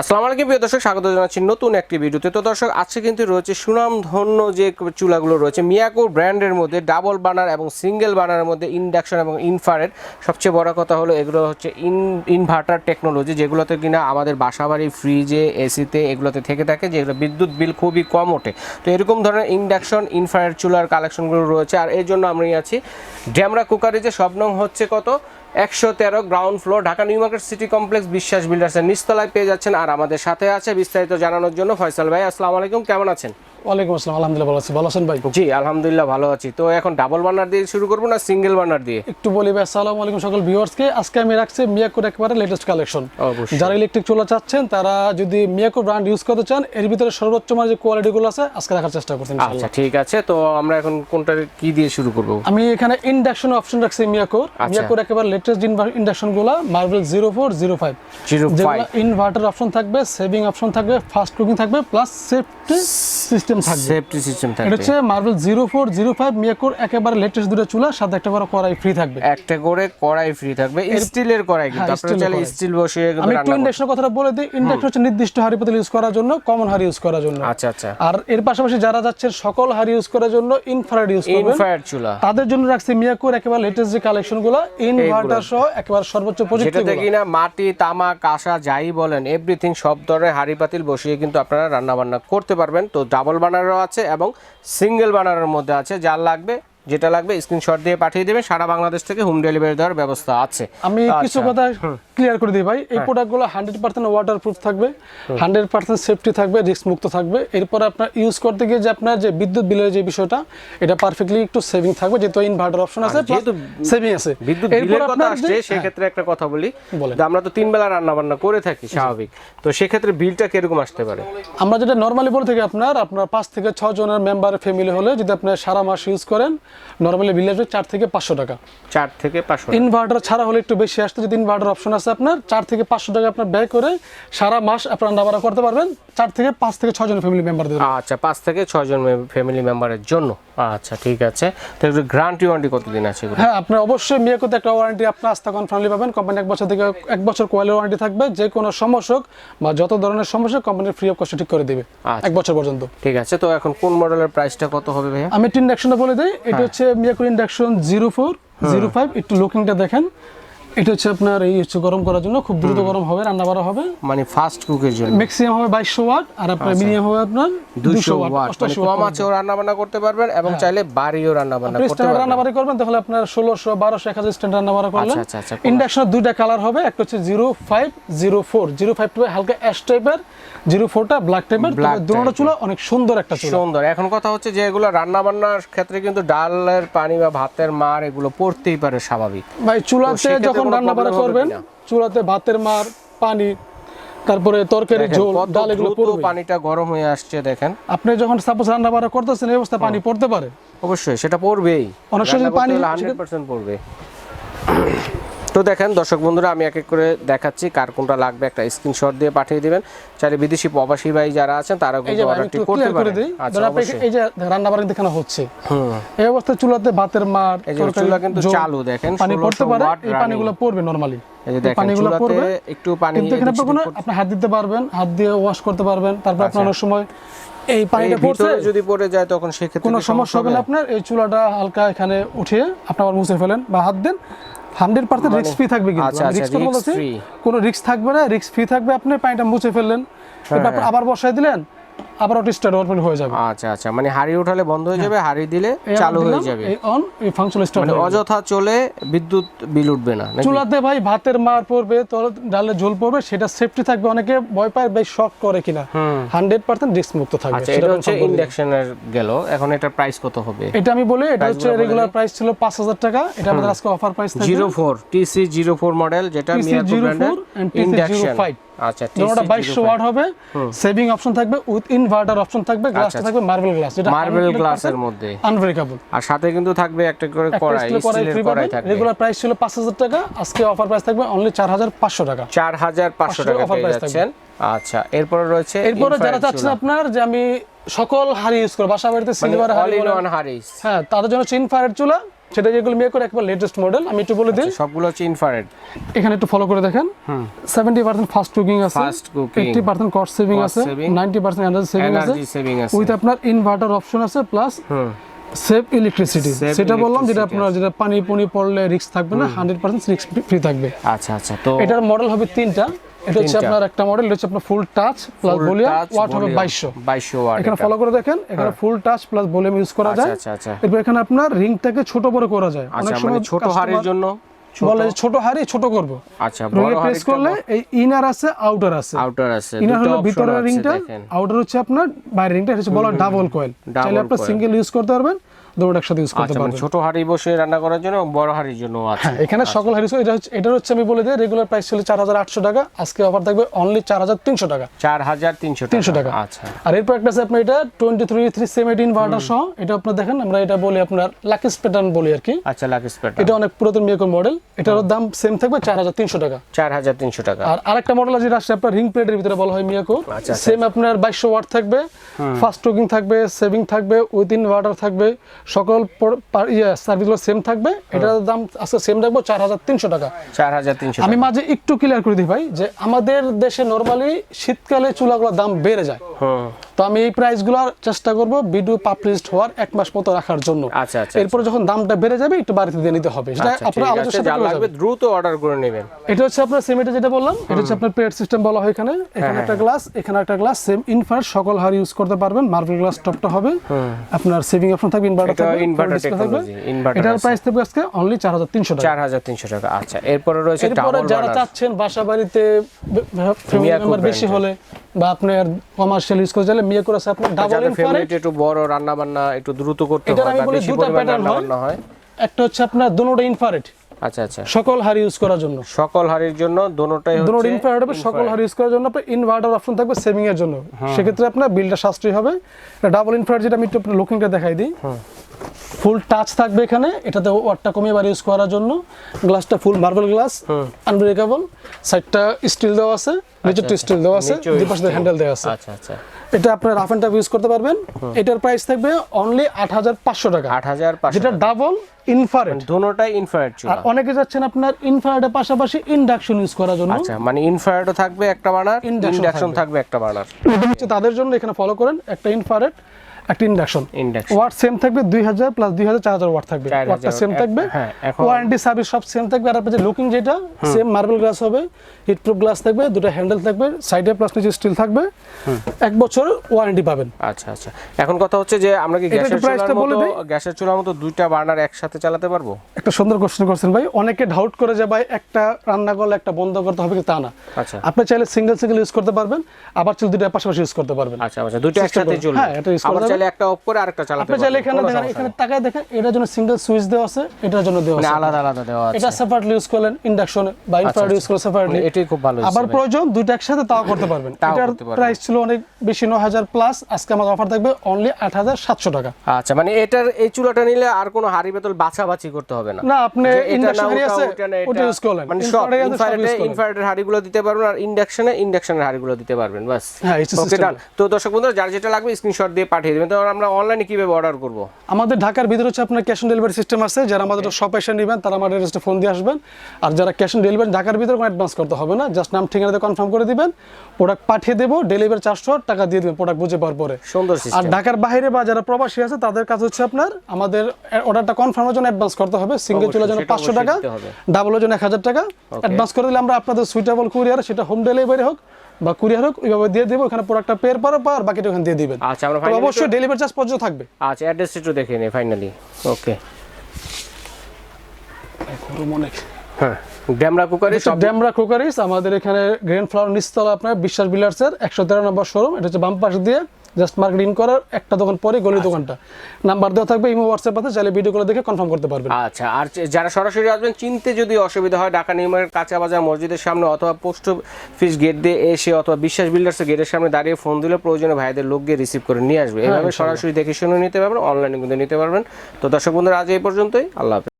আসসালামু আলাইকুম, প্রিয় দর্শক, স্বাগত জানাচ্ছি নতুন একটি ভিডিওতে। তো দর্শক, আজকে কিন্তু রয়েছে সুনামধন্য যে চুলাগুলো রয়েছে মিয়াকো ব্র্যান্ডের মধ্যে ডাবল বার্নার এবং সিঙ্গেল বার্নারের মধ্যে ইন্ডাকশন এবং ইনফারেট সবচেয়ে বড় কথা হলো, এগুলো হচ্ছে ইন, ইনভার্টার টেকনোলজি, যেগুলোতে কিনা আমাদের বাসাবাড়ি, ফ্রিজে, এসিতে এগুলোতে থেকে থাকে যেগুলো বিদ্যুৎ বিল খুবই কম ওঠে। তো এরকম ধরনের ইন্ডাকশন ইনফারেট চুলার কালেকশনগুলো রয়েছে। আর এর জন্য আমি আছি ড্যামরা কুকারে যে সব নং হচ্ছে কত? একশো তেরো ground floor Dhaka New Market City Complex Biswas বিল্ডার্সের নিচতলায় পেয়ে যাচ্ছেন আর আমাদের সাথে আছে বিস্তারিত জানানোর জন্য ফয়সাল ভাই আসসালামু আলাইকুম কেমন আছেন? ওয়ালাইকুম আসসালাম আলহামদুলিল্লাহ ভালো আছি। ভালো আছেন ভাই? জি আলহামদুলিল্লাহ ভালো আছি। তো এখন ডাবল বার্নার দিয়ে শুরু করব না সিঙ্গেল বার্নার দিয়ে? একটু বলি ভাই আসসালামু আলাইকুম সকল ভিউয়ার্সকে। আজকে আমি রাখছি মিয়াকোর একেবারে লেটেস্ট কালেকশন যারা ইলেকট্রিক চুলা চাচ্ছেন তারা যদি মিয়াকো ব্র্যান্ড ইউজ করতে চান এর ভিতরে সর্বোচ্চ মানের যে কোয়ালিটিগুলো আছে আজকে রাখার চেষ্টা করছি আচ্ছা ঠিক আছে। তো আমরা এখন কোনটা কি দিয়ে শুরু করব? আমি এখানে ইন্ডাকশন অপশন রাখছি মিয়াকোর। আচ্ছা। মিয়াকোর একেবারে latest ইন্ডাকশনগুলা marble zero four zero five যেগুলো ইনভার্টার অপশন থাকবে সেভিং অপশন থাকবে ফাস্ট কুকিং থাকবে প্লাস সেফটি সিস্টেম থাকবে। সেফটি সিস্টেম থাকবে। এটা হচ্ছে marble zero four zero five মিয়াকোর একেবারে লেটেস্ট দুটো চুলা সাথে একটা বড় কড়াই ফ্রি থাকবে। একটা করে কড়াই ফ্রি থাকবে। স্টিলের কড়াই কিন্তু। হ্যাঁ, এর চাইলে স্টিল বসিয়ে আমি একটু ইন্ডাকশনের কথাটা বলে দিই। ইন্ডাকশন হচ্ছে নির্দিষ্ট হাড়ি পাতিল ইউজ করার জন্য কমন হাড়ি ইউজ করার জন্য। আচ্ছা আচ্ছা। আর এর পাশাপাশি যারা যাচ্ছেন সকল হাড়ি ইউজ করার জন্য ইনফ্রারেড ইউজ করবেন। ইনফায়ার চুলা। তাদের জন্য রাখছি মিয়াকোর একেবারে লেটেস্ট যে কালেকশনগুলো ইনভার্টার সহ একেবারে সর্বোচ্চ প্রযুক্তি যেটাতে কিনা মাটি তামা কাঁসা যাই বলেন এভরিথিং সব ধরনের হাড়ি পাতিল বসিয়ে কিন্তু আপনারা রান্না বান্না করতে পারবেন। তো ডাবল বানারও আছে এবং সিঙ্গেল বানারের মধ্যে আছে। যার লাগবে যেটা লাগবে স্ক্রিনশট দিয়ে পাঠিয়ে দেবেন সারা বাংলাদেশ থেকে হোম ডেলিভারি দেওয়ার ব্যবস্থা আছে। আমি কিছু কথা ক্লিয়ার করে দিই ভাই। এই প্রোডাক্টগুলো হান্ড্রেড পার্সেন্ট ওয়াটার প্রুফ থাকবে। হান্ড্রেড পার্সেন্ট সেফটি থাকবে রিস্ক মুক্ত থাকবে। এরপর আপনার ইউজ করতে গিয়ে যে আপনার যে বিদ্যুৎ বিলের যে বিষয়টা এটা পারফেক্টলি একটু সেভিং থাকবে। যেহেতু ইনভার্টার অপশন আছে যেহেতু সেভিং আছে। বিদ্যুৎ বিলের কথা আসছে হ্যাঁ, সেক্ষেত্রে একটা কথা বলি। বলেন। যে আমরা তো তিন বেলা রান্না বান্না করে থাকি স্বাভাবিক। তো সেক্ষেত্রে বিলটা কীরকম আসতে পারে? আমরা যেটা নর্মালি বলে থাকি আপনার আপনার পাঁচ থেকে ছ জনের মেম্বার ফ্যামিলি হলে যদি আপনি সারা মাস ইউজ করেন নর্মালি বিল আসবে চার থেকে পাঁচশো টাকা। চার থেকে পাঁচশো ইনভার্টার ছাড়া হলে একটু বেশি আসতে যদি ইনভার্টার অপশন আছে আপনার চার থেকে পাঁচশো টাকা আপনার ব্যয় করে সারা মাস আপনার রান্না করতে পারবেন। চার থেকে পাঁচ থেকে ছ জন ফ্যামিলি মেম্বার আচ্ছা পাঁচ থেকে ছজন ফ্যামিলি মেম্বারের জন্য। আচ্ছা ঠিক আছে। তো একটু গ্রান্টি ওয়ারেন্টি কতদিন আছে হ্যাঁ আপনার অবশ্যই মিয়াকোতে একটা ওয়ারেন্টি আপনার আস্থা কনফার্মলি পাবেন। কোম্পানি এক বছর থেকে এক বছর কোয়ালিটি ওয়ারেন্টি থাকবে। যে কোনো সমস্যা হোক বা যত ধরনের সমস্যা কোম্পানি ফ্রি অফ কস্ট ঠিক করে দিবে। আচ্ছা। এক বছর পর্যন্ত। ঠিক আছে তো এখন কোন মডেলের প্রাইসটা কত হবে ভাইয়া? আমি একটু ইন্ডাকশনটা বলে দিই। হ্যাঁ। এটা হচ্ছে মিয়াকুর induction zero four zero five একটু লুকিংটা দেখেন। এটা হচ্ছে আপনার এই হচ্ছে গরম করার জন্য খুব দ্রুত গরম হবে রান্না বাড়া হবে। মানে ফাস্ট কুকের জন্য। ম্যাক্সিমাম হবে বাইশশো ওয়াট আর আপনার মিনিমাম হবে আপনার দুশো দুশো ওয়াট ওয়াট মানে কম আছেও রান্না বান্না করতে পারবেন এবং চাইলে বাড়িও রান্না বান্না করতে পারবেন। রান্না বাড়ি করবেন তাহলে আপনার ষোলোশো বারোশো এক হাজার স্ট্যান্ডার্ড রান্না করলেন। আচ্ছা, আচ্ছা, ইন্ডাকশনের দুইটা কালার হবে একটা হচ্ছে zero five zero four zero five হালকা অ্যাশ টাইপের ফোরটা ব্ল্যাক টাইপের Black দুটো চুলা অনেক সুন্দর একটা চুলা। সুন্দর। এখন কথা হচ্ছে যে এগুলো রান্না বান্নার ক্ষেত্রে কিন্তু ডালের পানি বা ভাতের মার এগুলো পড়তেই পারে স্বাভাবিক। ভাই চুলাতে যখন রান্না বাড়া করবেন চুলাতে ভাতের মার পানি তারপরে তরকারি ঝোল ডাল এগুলো পুরো পানিটা গরম হয়ে আসছে দেখেন। আপনি যখন সাপোজ রান্না বাড়া করতেছেন এই অবস্থা পানি পড়তে পারে। অবশ্যই সেটা পড়বেই। অনেক সময় পানি- হান্ড্রেড পার্সেন্ট পড়বে। তো দেখেন দর্শক বন্ধুরা আমি এক এক করে দেখাচ্ছি কার কোনটা লাগবে। একটা স্ক্রিনশট দিয়ে পাঠিয়ে দিবেন। চাইলে বিদেশি প্রবাসী ভাই যারা আছেন তারা কিন্তু অর্ডারটি করতে পারেন। আচ্ছা এই যে রান্না বাড়া দেখানো হচ্ছে। হুম। এই অবস্থায় চুলাতে ভাতের মার এই যে চুলা কিন্তু চালু দেখেন, পানি পড়তে পারে এই পানিগুলো পড়বে নরমালি এই যে দেখেন চুলাতে একটু পানি কিন্তু এখানে আপনি হাত দিতে পারবেন হাত দিয়ে ওয়াশ করতে পারবেন। তারপর আচ্ছা। আপনার অনেক সময় এই এই পানিটা পড়ছে। যদি পড়ে যায় তখন সেক্ষেত্রে কোনো সমস্যা হবে না আপনার? এই চুলাটা হালকা এখানে উঠিয়ে আপনি আবার মুছে ফেলেন বা হাত দেন। হান্ড্রেড পার্সেন্ট রিস্ক ফ্রি থাকবে কিন্তু। আচ্ছা, আচ্ছা, বলেছি কোনো রিস্ক থাকবে না। রিস্ক ফ্রি থাকবে আপনি পানিটা মুছে ফেললেন। হ্যাঁ, আবার বসায় দিলেন আবার ওটা স্টার্ট ওপেন হয়ে যাবে। আচ্ছা আচ্ছা মানে হাড়ি উঠালে বন্ধ হয়ে যাবে হাড়ি দিলে চালু হয়ে যাবে। অন এই ফাংশন স্টার্ট মানে অযথা চলে বিদ্যুৎ বিল উঠবে না? চুলাতে ভাই ভাতের মার পড়বে তোর ডালে ঝোল পড়বে সেটা সেফটি থাকবে। অনেকে ভয় পায় বেশ শক করে কিনা? হান্ড্রেড পার্সেন্ট রিস্ক মুক্ত থাকবে। আচ্ছা এটা হচ্ছে। ইন্ডাকশনের গেল। এখন এটার প্রাইস কত হবে? এটা আমি বলি এটা হচ্ছে রেগুলার প্রাইস ছিল পাঁচ হাজার টাকা। এটা আমাদের আজকে অফার প্রাইস থাকবে। Zero four TC zero four model যেটা মিয়াকো ব্র্যান্ডের ইন্ডাকশন 05 আচ্ছা বাইশশো ওয়াট হবে। সেভিং অপশন থাকবে উইথ ইনভার্টার অপশন থাকবে গ্লাসটা আচ্ছা। থাকবে মার্বেল গ্লাস যেটা মার্বেল গ্লাসের মধ্যে। আনব্রেকেবল আর সাথে কিন্তু থাকবে একটা করে কড়াই স্টিলের কড়াই থাকবে। রেগুলার প্রাইস ছিল পাঁচ হাজার টাকা আজকে অফার প্রাইস থাকবে অনলি চার হাজার পাঁচশো টাকা। চার হাজার পাঁচশো 500 টাকা offer পেয়ে price আচ্ছা এরপরে রয়েছে এরপরে যারা চাচ্ছেন আপনার যে আমি সকল হাড়ি ইউজ করব বাসা বাড়িতে মানে সিলভার হাড়ি বলেন, one হ্যাঁ তাদের জন্য হচ্ছে ইনফ্রারেড চুলা সেটা যেগুলো মেয়ে করে একবার লেটেস্ট মডেল আমি একটু বলে দিই। সবগুলো হচ্ছে ইনফ্রারেড এখানে একটু ফলো করে দেখেন। সেভেন্টি পার্সেন্ট ফাস্ট কুকিং আছে cooking, eighty percent cost saving আছে saving, ninety percent energy saving আছে উইথ আপনার ইনভার্টার অপশন আছে প্লাস সেভ ইলেকট্রিসিটি সেটা বললাম যেটা আপনার যেটা পানি পুনি পড়লে রিস্ক থাকবে না হান্ড্রেড পার্সেন্ট রিস্ক ফ্রি থাকবে। আচ্ছা আচ্ছা তো এটার মডেল হবে তিনটা। এটা হচ্ছে আপনার একটা মডেল এটা হচ্ছে আপনার full touch plus volume watt হবে বাইশশো। বাইশশো ওয়াট এখানে ফলো করে দেখেন এখানে full touch plus volume use করা আচ্ছা যায়। আচ্ছা আচ্ছা। এরপর এখানে আপনার রিংটাকে ছোট বড় করা যায়। আচ্ছা মানে ছোট হাড়ির জন্য বলে ছোট হাড়ি ছোট করব। আচ্ছা বড় প্রেস করলে এই ইনার আছে আউটার আছে। আউটার আছে ইনার হলো ভিতরের রিংটা আউটার হচ্ছে আপনার বাইরের রিংটা এটা হচ্ছে বলা ডাবল কয়েল চাইলে আপনার সিঙ্গেল ইউজ করতে পারবেন। দুটো একসাথে ইউজ করতে আচ্ছা মানে পারবেন। ছোট হাড়ি বসে রান্না করার জন্য বড় হাড়ির জন্য আছে। হ্যাঁ এখানে সকল হাড়ি এটা হচ্ছে এটার হচ্ছে আমি বলে দিই রেগুলার প্রাইস ছিল চার হাজার আটশো টাকা আজকে অফার থাকবে অনলি চার হাজার তিনশো টাকা। চার হাজার তিনশো তিনশো টাকা। আচ্ছা। আর এরপর একটা আছে আপনার এটা twenty three three same eight inverter সহ এটা আপনার দেখেন আমরা এটা বলি আপনার লাকিস প্যাটার্ন বলি আর কি। আচ্ছা লাকিস প্যাটার্ন এটা অনেক পুরাতন মেকর মডেল এটারও দাম সেম থাকবে চার হাজার তিনশো টাকা। চার হাজার তিনশো টাকা। আর আরেকটা মডেল আছে যেটা আপনার রিং প্লেটের ভিতরে বলা হয় মিয়াকো আচ্ছা, সেম আপনার বাইশশো ওয়াট থাকবে ফাস্ট কুকিং থাকবে সেভিং থাকবে উইথিন ওয়াটার থাকবে সকল পা- ইয়ে সার্ভিসগুলো সেম থাকবে। এটার দাম আজকে সেম রাখব চার হাজার তিনশো টাকা। চার হাজার তিনশো আমি মাঝে একটু ক্লিয়ার করে দিই ভাই যে আমাদের দেশে নর্মালি শীতকালে চুলাগুলোর দাম বেড়ে যায়। তো আমি এই প্রাইসগুলো চেষ্টা করব ভিডিও পাবলিশড হওয়ার এক মাস মতো রাখার জন্য। আচ্ছা আচ্ছা এরপর যখন দামটা বেড়ে যাবে একটু বাড়িতে দিয়ে নিতে হবে। সেটা আচ্ছা, আপনার সাথে লাগবে। দ্রুত অর্ডার করে নেবেন। এটা হচ্ছে আপনার সিমেন্টে যেটা বললাম এটা হচ্ছে আপনার সিস্টেম বলা হয় এখানে। এখানে একটা গ্লাস এখানে একটা গ্লাস সেম ইনফার সকল হার ইউজ করতে পারবেন। মার্বেল গ্লাস টপটা হবে। আপনার সেভিং অপশন থাকবে ইনভার্টার এটা থাকবে display থাকবে। এটার প্রাইস থাকবে আজকে অনলি চার হাজার তিনশো টাকা। চার হাজার তিনশো টাকা আচ্ছা। এরপরে রয়েছে ডাবল যারা চাচ্ছেন বাসা বাড়িতে ফ্যামিলি মেম্বার বেশি হলে বা আপনার কমার্শিয়াল ইউজ করতে চাইলে ডাবল ফ্যামিলিতে একটু বড় রান্না বান্না একটু দ্রুত করতে হয় আমি বা বলি বেশি দুটো পরিমাণ রান্না হয়। একটা হচ্ছে আপনার দুটোটা ইনফ্রারেড আচ্ছা আচ্ছা। সকল হার ইউজ করার জন্য। সকল হাড়ির জন্য দোনোটাই হচ্ছে হবে সকল হার ইউজ করার জন্য আপনার ইনভার্টার অপশন থাকবে সেভিং এর জন্য। সেক্ষেত্রে আপনার বিলটা সাশ্রয়ী হবে। ডাবল ইনফ্রারেড যেটা আমি একটু আপনার লুকিংটা দেখাই দিই। ফুল টাচ থাকবে এখানে। এটাতে ওয়াটটা কমিয়ে বার ইউজ করার জন্য। গ্লাসটা ফুল মার্বেল গ্লাস আনব্রেকেবল সাইডটা স্টিল দেওয়া আছে নিচেরটা স্টিল দেওয়া আছে দুই পাশে হ্যান্ডেল দেওয়া আছে। আচ্ছা আচ্ছা। এটা আপনার রাফ অ্যান্ড টাফ ইউজ করতে পারবেন। এটার প্রাইস থাকবে অনলি আট হাজার পাঁচশো টাকা। আট হাজার পাঁচশো যেটা ডাবল ইনফ্রারেড দোনোটাই ইনফ্রারেড চুলা। আর অনেকে যাচ্ছেন আপনার ইনফ্রারেডের পাশাপাশি ইন্ডাকশন ইউজ করার জন্য। আচ্ছা মানে ইনফ্রারেডও থাকবে একটা বার্নার ইন্ডাকশন থাকবে। থাকবে একটা বার্নার এটা হচ্ছে তাদের জন্য এখানে ফলো করেন একটা ইনফ্রারেড একটা ইন্ডাকশন ওয়াট সেম থাকবে দুই হাজার প্লাস দুই হাজার চার হাজার ওয়াট থাকবে। ওয়াটটা সেম থাকবে। হ্যাঁ, ওয়ারেন্টি সার্ভিস সব সেম থাকবে। আর লুকিং যেটা সেম মার্বেল গ্লাস হবে হিট প্রুফ গ্লাস থাকবে দুটো হ্যান্ডেল থাকবে সাইডে প্লাস নিচে স্টিল থাকবে। এক বছর ওয়ারেন্টি পাবেন। আচ্ছা আচ্ছা। এখন কথা হচ্ছে যে আমরা কি গ্যাসের চুলার মতো গ্যাসের চুলার মতো দুইটা বার্নার একসাথে চালাতে পারব? একটা সুন্দর কোশ্চেন করছেন ভাই। অনেকে ডাউট করে যে ভাই একটা রান্না করলে একটা বন্ধ করতে হবে কি তা না। আচ্ছা। আপনি চাইলে সিঙ্গেল সিঙ্গেল ইউজ করতে পারবেন আবার চাইলে দুটো পাশাপাশি ইউজ করতে পারবেন। আচ্ছা আচ্ছা। দুটো System একসাথে চলবে। হ্যাঁ, এটা use করা আবার যাবে। চাইলে একটা অফ করে আরেকটা চালাতে আপনি চাইলে এখানে দেখেন এখানে তাকায় দেখেন এটার জন্য সিঙ্গেল সুইচ দেওয়া আছে এটার জন্য দেওয়া আছে। আলাদা আলাদা দেওয়া আছে। এটা সেপারেটলি ইউজ করলেন ইন্ডাকশনে বা ইনফ্রারেড ইউজ করে সেপারেটলি এটাই খুব ভালো আবার প্রয়োজন দুইটা একসাথে তাও করতে পারবেন। এটার প্রাইস ছিল অনেক বেশি ন হাজার প্লাস আজকে আমার অফার থাকবে অনলি আট হাজার সাতশো টাকা। আচ্ছা মানে এটার এই চুলাটা নিলে আর কোনো হাড়ি বেতল বাছাবাছি করতে হবে না। না আপনি ইন্ডাকশন আছে ওটা। ইউজ করলেন। মানে সব ইনফ্রারেডে ইনফ্রারেডের হাড়িগুলো দিতে পারবেন আর ইন্ডাকশনে ইন্ডাকশনের হাড়িগুলো দিতে পারবেন বাস হ্যাঁ, ওকে ডান তো দর্শক বন্ধুরা যার যেটা লাগবে স্ক্রিনশট দিয়ে পাঠিয়ে দেবেন। আমরা অনলাইনে কীভাবে অর্ডার করব? আমাদের ঢাকার ভিতরে হচ্ছে আপনার ক্যাশ অন ডেলিভারি সিস্টেম আছে যারা আমাদের শপ এসে নেবেন তারা আমাদের রেস্টে ফোন দিয়ে আসবেন। আর যারা ক্যাশ অন ডেলিভারি ঢাকার ভিতরে কোনো অ্যাডভান্স করতে হবে না জাস্ট নাম ঠিকানাতে কনফার্ম করে দিবেন প্রোডাক্ট পাঠিয়ে দেবো ডেলিভারি চারশো টাকা দিয়ে দেবেন প্রোডাক্ট বুঝে পাওয়ার পরে। সুন্দর আর ঢাকার বাইরে বা যারা প্রবাসী আছে তাদের কাছে হচ্ছে আপনার আমাদের অর্ডারটা কনফার্মের জন্য অ্যাডভান্স করতে হবে সিঙ্গেল চুলার জন্য পাঁচশো টাকা। ডাবলের জন্য এক হাজার টাকা। অ্যাডভান্স করে দিলে আমরা আপনাদের সুইটেবল কুরিয়ার সেটা হোম ডেলিভারি হোক বা কুরিয়ার হোক ওইভাবে দিয়ে দেবো ওখানে প্রোডাক্টটা পেয়ার পর পার বাকিটা ওখানে দিয়ে দিবেন। আচ্ছা আমরা ফাইনালি অবশ্যই ডেলিভারি চার্জ পর্যন্ত থাকবে। আচ্ছা অ্যাড্রেস একটু দেখে নিই ফাইনালি ওকে অনেক হ্যাঁ ড্যামরা কুকারিস ড্যামরা কুকারিস আমাদের এখানে গ্র্যান্ড ফ্লাওয়ার নিচতলা আপনার বিশ্বাস বিলার্সের একশো তেরো নম্বর শোরুম এটা হচ্ছে বাম পাশ দিয়ে। জাস্ট মার্কেট ইন করার একটা দোকান পরে আচ্ছা। গলির দোকানটা। নাম্বার দেওয়া থাকবে ইমো হোয়াটসঅ্যাপ আছে চাইলে ভিডিও করে দেখে কনফার্ম করতে পারবেন। আচ্ছা আর যারা সরাসরি আসবেন চিনতে যদি অসুবিধা হয় ঢাকা নিউমার্কেট কাঁচা বাজার মসজিদের সামনে অথবা পোস্ট অফিস গেট দিয়ে এসে অথবা বিশ্বাস বিল্ডার্সের গেটের সামনে দাঁড়িয়ে ফোন দিলে প্রয়োজনে ভাইদের লোক গিয়ে রিসিভ করে নিয়ে আসবে। এভাবে সরাসরি দেখে শুনে নিতে পারবেন অনলাইনে কিন্তু নিতে পারবেন। তো দর্শক বন্ধুরা আজ এই পর্যন্তই। আল্লাহ হাফেজ।